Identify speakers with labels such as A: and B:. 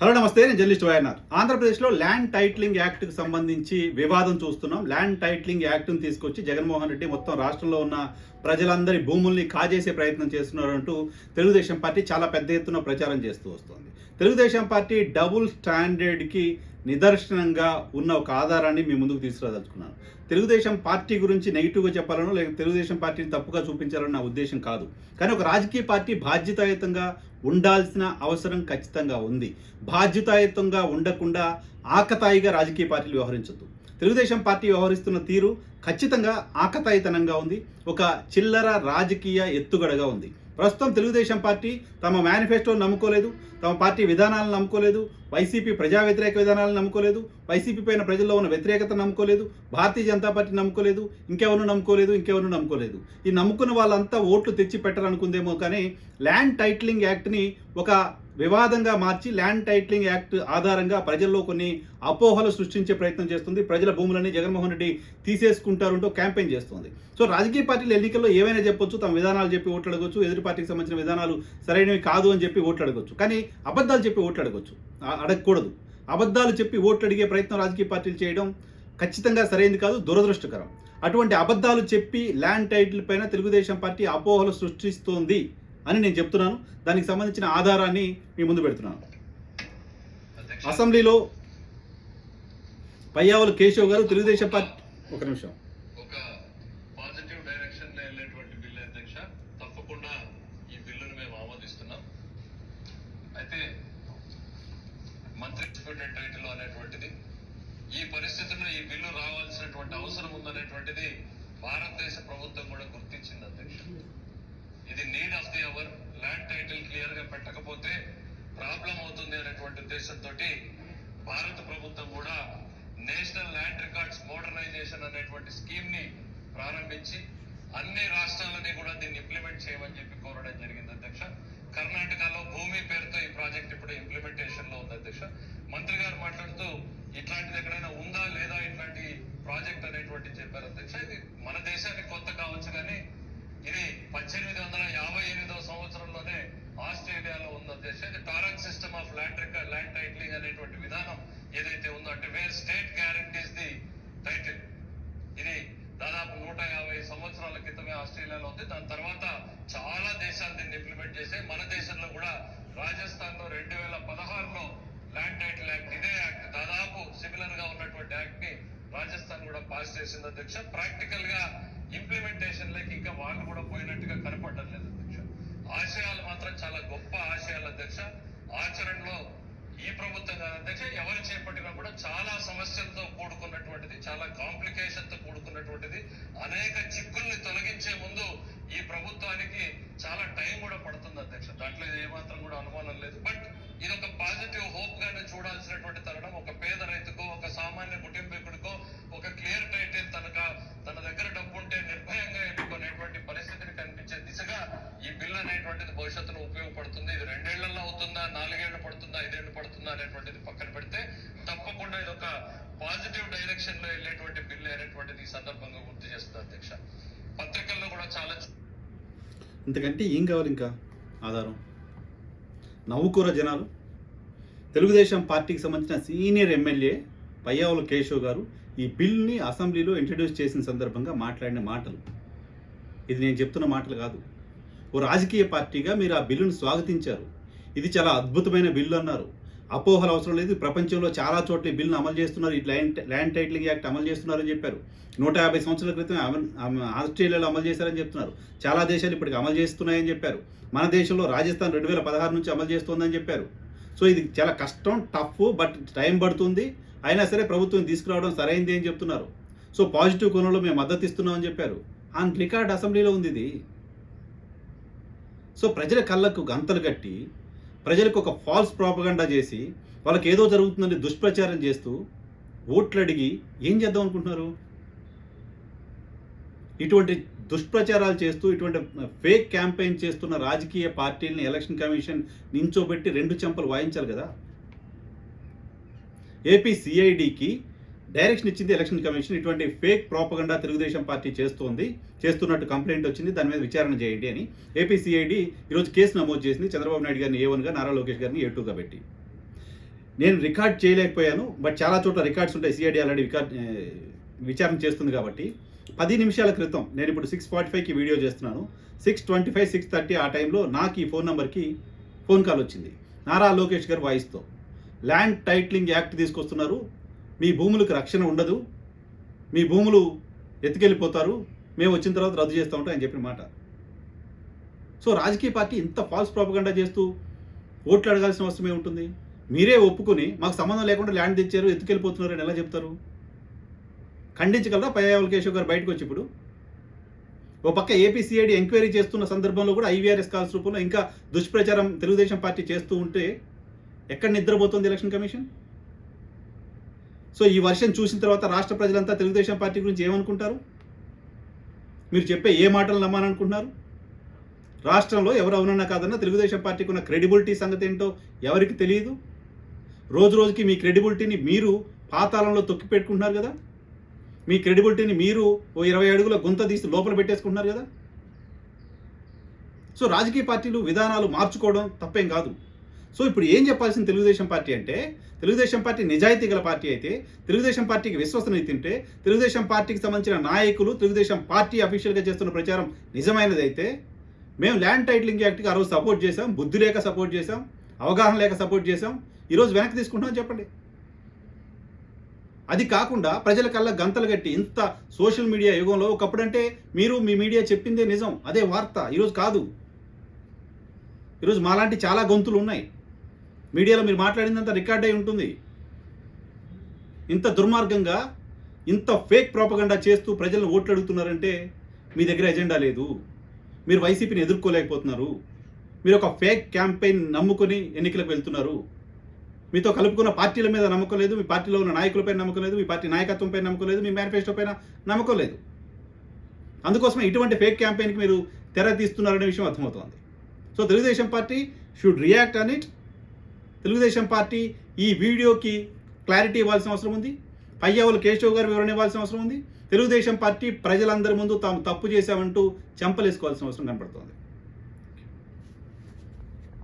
A: Hello నమస్తే నేను journalist YNR ఆంధ్రప్రదేశ్లో ల్యాండ్ టైటిలింగ్ యాక్ట్కి సంబంధించి వివాదం చూస్తున్నాం. ల్యాండ్ టైటిలింగ్ యాక్ట్ను తీసుకొచ్చి జగన్మోహన్ రెడ్డి మొత్తం రాష్ట్రంలో ఉన్న ప్రజలందరి భూముల్ని కాజేసే ప్రయత్నం చేస్తున్నారంటూ తెలుగుదేశం పార్టీ చాలా పెద్ద ఎత్తున ప్రచారం చేస్తూ వస్తుంది. తెలుగుదేశం పార్టీ డబుల్ స్టాండర్డ్కి నిదర్శనంగా ఉన్న ఒక ఆధారాన్ని మీ ముందుకు తీసుకురాదలుచుకున్నాను. తెలుగుదేశం పార్టీ గురించి నెగిటివ్గా చెప్పాలనో లేక తెలుగుదేశం పార్టీని తప్పుగా చూపించాలని నా ఉద్దేశం కాదు. కానీ ఒక రాజకీయ పార్టీ బాధ్యతాయుతంగా ఉండాల్సిన అవసరం ఖచ్చితంగా ఉంది. బాధ్యతాయుతంగా ఉండకుండా ఆకతాయిగా రాజకీయ పార్టీలు వ్యవహరించద్దు. తెలుగుదేశం పార్టీ వ్యవహరిస్తున్న తీరు ఖచ్చితంగా ఆకతాయితనంగా ఉంది. ఒక చిల్లర రాజకీయ ఎత్తుగడగా ఉంది. ప్రస్తుతం తెలుగుదేశం పార్టీ తమ మేనిఫెస్టోను నమ్ముకోలేదు. తమ పార్టీ విధానాలను నమ్ముకోలేదు. వైసీపీ ప్రజా వ్యతిరేక విధానాలను నమ్ముకోలేదు వైసీపీ పైన ప్రజల్లో ఉన్న వ్యతిరేకత నమ్ముకోలేదు భారతీయ జనతా పార్టీ నమ్ముకోలేదు ఇంకెవరు నమ్ముకోలేదు ఇంకెవరు నమ్ముకోలేదు. ఈ నమ్ముకున్న వాళ్ళంతా ఓట్లు తెచ్చి పెట్టాలనుకుందేమో కానీ ల్యాండ్ టైటిలింగ్ యాక్ట్ని ఒక వివాదంగా మార్చి ల్యాండ్ టైటిలింగ్ యాక్ట్ ఆధారంగా ప్రజల్లో కొన్ని అపోహలు సృష్టించే ప్రయత్నం చేస్తుంది. ప్రజల భూములని జగన్మోహన్ రెడ్డి తీసేసుకుంటారంటూ క్యాంపెయిన్ చేస్తుంది. సో రాజకీయ పార్టీలు ఎన్నికల్లో ఏమైనా చెప్పొచ్చు తమ విధానాలు చెప్పి ఓట్లు అడగొచ్చు ఎదురు పార్టీకి సంబంధించిన విధానాలు సరైనవి కాదు అని చెప్పి ఓట్లు అడగొచ్చు. కానీ అబద్ధాలు చెప్పి ఓట్లు అడగొచ్చు. అడగకూడదు. అబద్ధాలు చెప్పి ఓట్లు అడిగే ప్రయత్నం రాజకీయ పార్టీలు చేయడం ఖచ్చితంగా సరైనది కాదు దురదృష్టకరం. అటువంటి అబద్ధాలు చెప్పి ల్యాండ్ టైటిల్ పైన తెలుగుదేశం పార్టీ అపోహలు సృష్టిస్తోంది అని నేను చెప్తున్నాను. దానికి సంబంధించిన ఆధారాన్ని మీ ముందు పెడుతున్నాను. అసెంబ్లీలో పయ్యావుల కేశవ్ గారు తెలుగుదేశం పార్టీ ఒక నిమిషం
B: ఒక పాజిటివ్ డైరెక్షన్లో వెళ్ళేటువంటి బిల్లు అధ్యక్ష తప్పకుండా ఈ బిల్లును మేము ఆమోదిస్తున్నాం అయితే మంత్రి డిస్ప్యూటెడ్ టైటిల్ అనేటువంటిది ఈ పరిస్థితుల్లో ఈ బిల్లు రావాల్సినటువంటి అవసరం ఉందనేటువంటిది భారతదేశ ప్రభుత్వం కూడా గుర్తించింది అధ్యక్ష. ఇది need of the hour land title క్లియర్గా పెట్టకపోతే ప్రాబ్లం అవుతుంది అనేటువంటి ఉద్దేశంతో భారత ప్రభుత్వం కూడా నేషనల్ ల్యాండ్ రికార్డ్స్ మోడర్నైజేషన్ అనేటువంటి స్కీమ్ని ప్రారంభించి అన్ని రాష్ట్రాలని కూడా దీన్ని ఇంప్లిమెంట్ చేయమని చెప్పి కోరడం జరిగింది అధ్యక్ష. కర్ణాటకలో భూమి పేరుతో ఈ ప్రాజెక్ట్ ఇప్పుడు ఇంప్లిమెంటేషన్లో ఉంది అధ్యక్ష. మంత్రి గారు మాట్లాడుతూ ఇట్లాంటిది ఎక్కడైనా ఉందా లేదా? ఇట్లాంటి ప్రాజెక్ట్ చెప్పారు. అధ్యక్ష ఇది మన దేశానికి కొత్త కావచ్చు కానీ ఇది పద్దెనిమిది వందల యాభై ఎనిమిదవ సంవత్సరంలోనే ఆస్ట్రేలియాలో ఉంది అధ్యక్ష ఇది Torrens system of land record land titling అనేటువంటి విధానం ఏదైతే ఉందో అంటే where state guarantees the title. ఇది దాదాపు నూట యాభై సంవత్సరాల క్రితమే ఆస్ట్రేలియాలో ఉంది. దాని తర్వాత చాలా దేశాలు దీన్ని ఇంప్లిమెంట్ చేశాయి. మన దేశంలో కూడా రాజస్థాన్లో రెండు వేల పదహారులో ల్యాండ్ టైటిల్ యాక్ట్ ఇదే యాక్ట్ దాదాపు సిమిలర్గా ఉన్నటువంటి యాక్ట్ని రాజస్థాన్ కూడా పాస్ చేసింది అధ్యక్ష. ప్రాక్టికల్గా ఇంప్లిమెంటేషన్ లకి ఇంకా వాళ్ళు కూడా పోయినట్టుగా కనపడడం లేదు అధ్యక్ష. ఆశయాలు మాత్రం చాలా గొప్ప ఆశయాలు అధ్యక్ష. ఆచరణలో ఈ ప్రభుత్వం అధ్యక్ష ఎవరు చేపట్టినా కూడా చాలా సమస్యలతో కూడుకున్నటువంటిది చాలా కాంప్లికేషన్తో కూడుకున్నటువంటిది అనేక చిక్కుల్ని తొలగించే ముందు ఈ ప్రభుత్వానికి చాలా టైం కూడా పడుతుంది అధ్యక్ష. దాంట్లో ఏమాత్రం కూడా అనుమానం లేదు. బట్ ఇది ఒక పాజిటివ్ హోప్ గానే చూడాల్సినటువంటి తరుణం ఒక పేద రైతుకో ఒక సామాన్య కుటుంబీకుడికో ఒక క్లియర్ టైటిల్ తనక తన దగ్గర డబ్బు ఉంటే నిర్భయంగా ఎన్నుకునేటువంటి పరిస్థితిని కనిపించే దిశగా ఈ బిల్ అనేటువంటిది భవిష్యత్తులో ఉపయోగపడుతుంది ఇది రెండేళ్ళలో అవుతుందా నాలుగేళ్ళు పడుతుందా ఐదేళ్ళు పడుతుందా అనేటువంటిది పక్కన పెడితే తప్పకుండా ఇది ఒక పాజిటివ్ డైరెక్షన్లో వెళ్ళేటువంటి బిల్ అనేటువంటిది ఈ సందర్భంగా గుర్తు చేస్తుంది అధ్యక్ష. పత్రికల్లో కూడా చాలా
A: ఇంతకంటే ఏం కావాలి ఇంకా ఆధారం? నవ్వుకూర జనాలు? తెలుగుదేశం పార్టీకి సంబంధించిన సీనియర్ ఎమ్మెల్యే పయ్యావుల కేశవ్ గారు ఈ బిల్ని అసెంబ్లీలో ఇంట్రడ్యూస్ చేసిన సందర్భంగా మాట్లాడిన మాటలు. ఇది నేను చెప్తున్న మాటలు కాదు. ఓ రాజకీయ పార్టీగా మీరు ఆ బిల్లును స్వాగతించారు. ఇది చాలా అద్భుతమైన బిల్లు అన్నారు. అపోహలు అవసరం లేదు. ప్రపంచంలో చాలా చోట్ల బిల్లును అమలు చేస్తున్నారు. ఈ ల్యాండ్ ల్యాండ్ టైటిలింగ్ యాక్ట్ అమలు చేస్తున్నారని చెప్పారు. నూట యాభై సంవత్సరాల క్రితం ఆస్ట్రేలియాలో అమలు చేశారని చెప్తున్నారు. చాలా దేశాలు ఇప్పటికి అమలు చేస్తున్నాయని చెప్పారు. మన దేశంలో రాజస్థాన్ రెండు వేల పదహారు నుంచి అమలు చేస్తోందని చెప్పారు. సో ఇది చాలా కష్టం టఫ్ బట్ టైం పడుతుంది. అయినా సరే ప్రభుత్వం తీసుకురావడం సరైంది అని చెప్తున్నారు. సో పాజిటివ్ కోణంలో మేము మద్దతు ఇస్తున్నామని చెప్పారు. ఆన్ రికార్డ్ అసెంబ్లీలో ఉంది ఇది. సో ప్రజల కళ్ళకు గంతలు కట్టి ప్రజలకు ఒక ఫాల్స్ ప్రాపగండా చేసి వాళ్ళకి ఏదో జరుగుతుందని దుష్ప్రచారం చేస్తూ ఓట్లు అడిగి ఏం చేద్దాం అనుకుంటున్నారు? ఇటువంటి దుష్ప్రచారాలు చేస్తూ ఇటువంటి ఫేక్ క్యాంపెయిన్ చేస్తున్న రాజకీయ పార్టీలని ఎలక్షన్ కమిషన్ నించోబెట్టి రెండు చెంపలు వాయించాలి కదా? ఏపీ సిఐడికి డైరెక్షన్ ఇచ్చింది ఎలక్షన్ కమిషన్. ఇటువంటి ఫేక్ ప్రాపగండా తెలుగుదేశం పార్టీ చేస్తోంది. చేస్తున్నట్టు కంప్లైంట్ వచ్చింది. దాని మీద విచారణ చేయండి అని ఏపీసీఐడి ఈరోజు కేసు నమోదు చేసింది. చంద్రబాబు నాయుడు గారిని ఏ వన్గా నారా లోకేష్ గారిని ఏ టూగా పెట్టి. నేను రికార్డ్ చేయలేకపోయాను. బట్ చాలా చోట్ల రికార్డ్స్ ఉంటాయి. సిఐడి ఆల్రెడీ రికార్డ్ విచారణ చేస్తుంది కాబట్టి. పది నిమిషాల క్రితం నేను ఇప్పుడు సిక్స్ ఫార్టీ ఫైవ్కి వీడియో చేస్తున్నాను. Six twenty five six thirty ఆ టైంలో నాకు ఈ ఫోన్ నెంబర్కి ఫోన్ కాల్ వచ్చింది. నారా లోకేష్ గారు వాయిస్తో. ల్యాండ్ టైట్లింగ్ యాక్ట్ తీసుకొస్తున్నారు. మీ భూములకు రక్షణ ఉండదు. మీ భూములు ఎత్తుకెళ్ళిపోతారు. మేము వచ్చిన తర్వాత రద్దు చేస్తామంటే ఆయన చెప్పిన మాట. సో రాజకీయ పార్టీ ఇంత ఫాల్స్ ప్రాపగండా చేస్తూ ఓట్లు అడగాల్సిన అవసరం ఉంటుంది మీరే ఒప్పుకొని మాకు సంబంధం లేకుండా ల్యాండ్ తెచ్చారు ఎత్తుకెళ్ళిపోతున్నారు అని ఎలా చెప్తారు? ఖండించగలరా పయ్యావల్ కేశవ్ గారు బయటకు వచ్చి ఇప్పుడు? ఓ పక్క ఏపీసీఐడి ఎంక్వైరీ చేస్తున్న సందర్భంలో కూడా ఐవీఆర్ఎస్ కాల్స్ రూపంలో ఇంకా దుష్ప్రచారం తెలుగుదేశం పార్టీ చేస్తూ ఉంటే ఎక్కడ నిద్రపోతుంది ఎలక్షన్ కమిషన్ సో ఈ వర్షం చూసిన తర్వాత రాష్ట్ర ప్రజలంతా తెలుగుదేశం పార్టీ గురించి ఏమనుకుంటారు? మీరు చెప్పే ఏ మాటలు నమ్మాలనుకుంటున్నారు? రాష్ట్రంలో ఎవరు అవునన్నా కాదన్నా తెలుగుదేశం పార్టీకి ఉన్న క్రెడిబిలిటీ సంగతి ఏంటో ఎవరికి తెలియదు? రోజు రోజుకి మీ క్రెడిబిలిటీని మీరు పాతాళంలో తొక్కి పెట్టుకుంటున్నారు కదా? మీ క్రెడిబిలిటీని మీరు ఓ ఇరవై అడుగుల గుంత తీసి లోపల పెట్టేసుకుంటున్నారు కదా? సో రాజకీయ పార్టీలు విధానాలు మార్చుకోవడం తప్పేం కాదు. సో ఇప్పుడు ఏం చెప్పాల్సిన తెలుగుదేశం పార్టీ అంటే తెలుగుదేశం పార్టీ నిజాయితీ గల పార్టీ అయితే తెలుగుదేశం పార్టీకి విశ్వసనీయత ఉంటే తెలుగుదేశం పార్టీకి సంబంధించిన నాయకులు తెలుగుదేశం పార్టీ అఫీషియల్గా చేస్తున్న ప్రచారం నిజమైనదైతే మేము ల్యాండ్ టైటిలింగ్ యాక్ట్కి ఆ రోజు సపోర్ట్ చేసాం బుద్ధి లేక సపోర్ట్ చేసాం అవగాహన లేక సపోర్ట్ చేసాం ఈరోజు వెనక్కి తీసుకుంటాం చెప్పండి. అది కాకుండా ప్రజల కల్లా గంతలు కట్టి ఇంత సోషల్ మీడియా యుగంలో ఒకప్పుడంటే మీరు మీ మీడియా చెప్పిందే నిజం అదే వార్త ఈరోజు కాదు. ఈరోజు మాలాంటి చాలా గొంతులు ఉన్నాయి. మీడియాలో మీరు మాట్లాడిందంతా రికార్డ్ అయి ఉంటుంది. ఇంత దుర్మార్గంగా ఇంత ఫేక్ ప్రాపగండా చేస్తూ ప్రజలను ఓట్లు అడుగుతున్నారంటే మీ దగ్గర ఎజెండా లేదు. మీరు వైసీపీని ఎదుర్కోలేకపోతున్నారు. మీరు ఒక ఫేక్ క్యాంపెయిన్ నమ్ముకొని ఎన్నికలకు వెళ్తున్నారు. మీతో కలుపుకున్న పార్టీల మీద నమ్మకం లేదు మీ పార్టీలో ఉన్న నాయకులపై నమ్మకం లేదు మీ పార్టీ నాయకత్వంపై నమ్మకం లేదు మీ మేనిఫెస్టో పైన నమ్మకం లేదు. అందుకోసమే ఇటువంటి ఫేక్ క్యాంపెయిన్కి మీరు తెర తీస్తున్నారనే విషయం అర్థమవుతోంది. So Telugu Desam party should react on it Telugu Desam party ఈ వీడియోకి క్లారిటీ ఇవ్వాల్సిన అవసరం ఉంది. పయ్యావులు కేశవ్ గారు వివరణ ఇవ్వాల్సిన అవసరం ఉంది. తెలుగుదేశం పార్టీ ప్రజలందరి ముందు తాము తప్పు చేశామంటూ చెంపలేసుకోవాల్సిన అవసరం కనపడుతోంది.